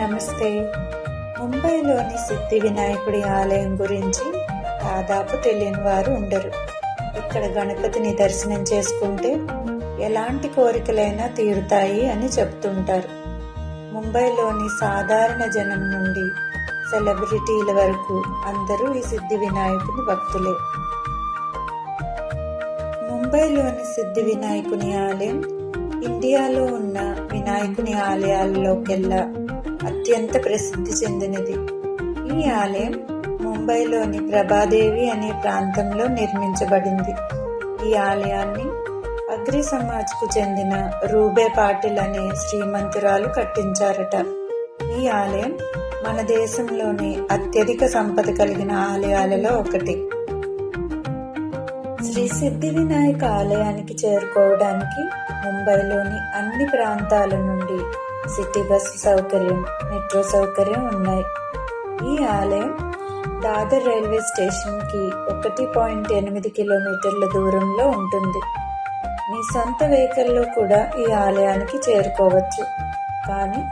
నమస్తే. ముంబైలోని సిద్ధి వినాయకుడి ఆలయం గురించి దాదాపు తెలియని వారు ఉండరు. ఇక్కడ గణపతిని దర్శనం చేసుకుంటే ఎలాంటి కోరికలైనా తీరుతాయి అని చెప్తుంటారు ముంబైలోని సాధారణ జనం నుండి సెలబ్రిటీల వరకు అందరూ ఈ సిద్ధి వినాయకుని భక్తులే. ముంబైలోని సిద్ధి వినాయకుని ఆలయం ఇండియాలో ఉన్న వినాయకుని ఆలయాల్లోకెల్లా అత్యంత ప్రసిద్ధి చెందినది. ఈ ఆలయం ముంబైలోని ప్రభాదేవి అనే ప్రాంతంలో నిర్మించబడింది. ఈ ఆలయాన్ని అగ్రి సమాజ్కు చెందిన రూబే పాటిల్ అనే శ్రీమంతురాలు కట్టించారట. ఈ ఆలయం మన దేశంలోని అత్యధిక సంపద కలిగిన ఆలయాలలో ఒకటి. శ్రీ సిద్ధి వినాయక ఆలయానికి చేరుకోవడానికి ముంబైలోని అన్ని ప్రాంతాల నుండి సిటీ బస్సు సౌకర్యం మెట్రో సౌకర్యం ఉన్నాయి. ఈ ఆలయం దాదర్ రైల్వే స్టేషన్కి ఒకటి పాయింట్ ఎనిమిది కిలోమీటర్ల దూరంలో ఉంటుంది. మీ సొంత వెహికల్లో కూడా ఈ ఆలయానికి చేరుకోవచ్చు. కానీ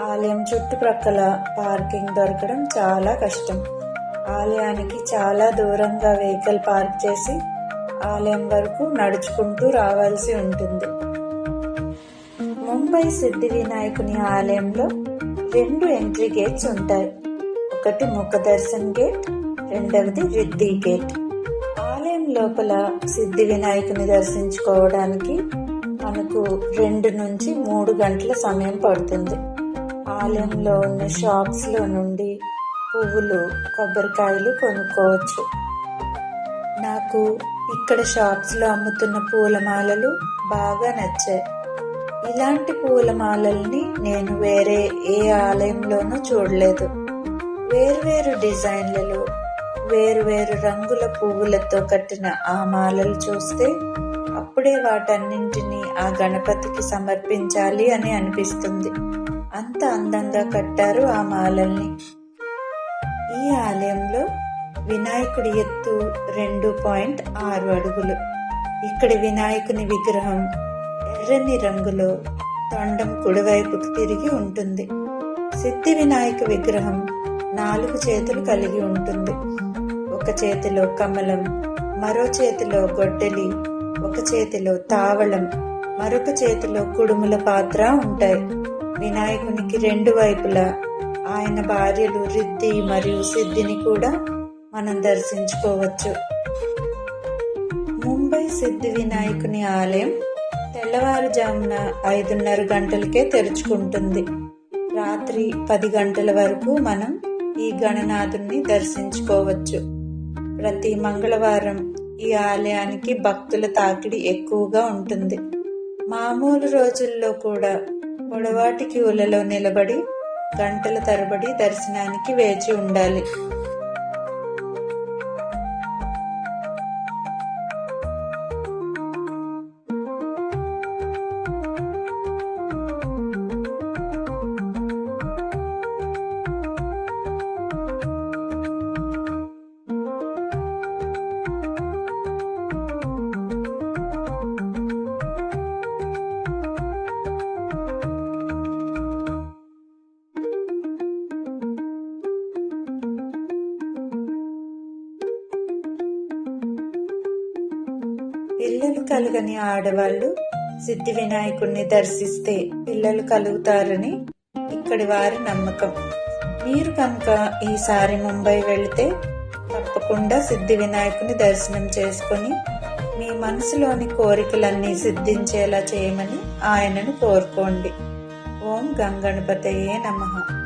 ఆలయం చుట్టుప్రక్కల పార్కింగ్ దొరకడం చాలా కష్టం. ఆలయానికి చాలా దూరంగా వెహికల్ పార్క్ చేసి ఆలయం వరకు నడుచుకుంటూ రావాల్సి ఉంటుంది. ముంబై సిద్ధి వినాయకుని ఆలయంలో రెండు ఎంట్రీ గేట్స్ ఉంటాయి. ఒకటి ముఖదర్శన్ గేట్ రెండవది రిద్ది గేట్. ఆలయం లోపల సిద్ధి వినాయకుని దర్శించుకోవడానికి మనకు రెండు నుంచి మూడు గంటల సమయం పడుతుంది. ఆలయంలో ఉన్న షాప్స్లో నుండి పువ్వులు కొబ్బరికాయలు కొనుక్కోవచ్చు. నాకు ఇక్కడ షాప్స్లో అమ్ముతున్న పూలమాలలు బాగా నచ్చాయి. ఇలాంటి పూలమాలల్ని నేను వేరే ఏ ఆలయంలోనూ చూడలేదు. వేర్వేరు డిజైన్లలో వేరువేరు రంగుల పువ్వులతో కట్టిన ఆ మాలలు చూస్తే అప్పుడే వాటన్నింటినీ ఆ గణపతికి సమర్పించాలి అని అనిపిస్తుంది. అంత అందంగా కట్టారు ఆ మాలల్ని. ఈ ఆలయంలో వినాయకుడి ఎత్తు రెండు పాయింట్ ఆరు అడుగులు. ఇక్కడి వినాయకుని విగ్రహం ఎర్రని రంగులో తొండం కుడివైపుకు తిరిగి ఉంటుంది. సిద్ధి వినాయక విగ్రహం నాలుగు చేతులు కలిగి ఉంటుంది. ఒక చేతిలో కమలం మరో చేతిలో గొడ్డలి ఒక చేతిలో తావళం మరొక చేతిలో కుడుముల పాత్ర ఉంటాయి. వినాయకునికి రెండు వైపులా ఆయన భార్యలు రిద్ది మరియు సిద్ధిని కూడా మనం దర్శించుకోవచ్చు. ముంబై సిద్ధి వినాయకుని ఆలయం తెల్లవారుజామున ఐదున్నర గంటలకే తెరుచుకుంటుంది. రాత్రి పది గంటల వరకు మనం ఈ గణనాథుని దర్శించుకోవచ్చు. ప్రతి మంగళవారం ఈ ఆలయానికి భక్తుల తాకిడి ఎక్కువగా ఉంటుంది. మామూలు రోజుల్లో కూడా పొడవాటి క్యూలలో నిలబడి గంటల తరబడి దర్శనానికి వేచి ఉండాలి. పిల్లలు కలగని ఆడవాళ్ళు సిద్ధి వినాయకుడిని దర్శిస్తే పిల్లలు కలుగుతారని ఇక్కడి వారి నమ్మకం. మీరు కనుక ఈసారి ముంబై వెళితే తప్పకుండా సిద్ధి వినాయకుని దర్శనం చేసుకొని మీ మనసులోని కోరికలన్నీ సిద్ధించేలా చేయమని ఆయనను కోరుకోండి. ఓం గంగణపతయే నమః.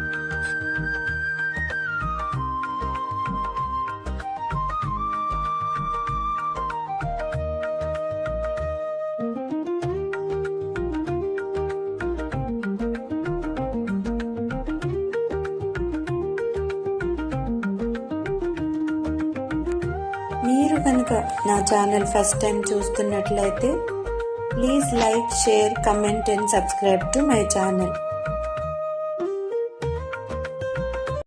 కనుక నా ఛానల్ ఫస్ట్ టైం చూస్తున్నట్లయితే please like share comment and subscribe to my channel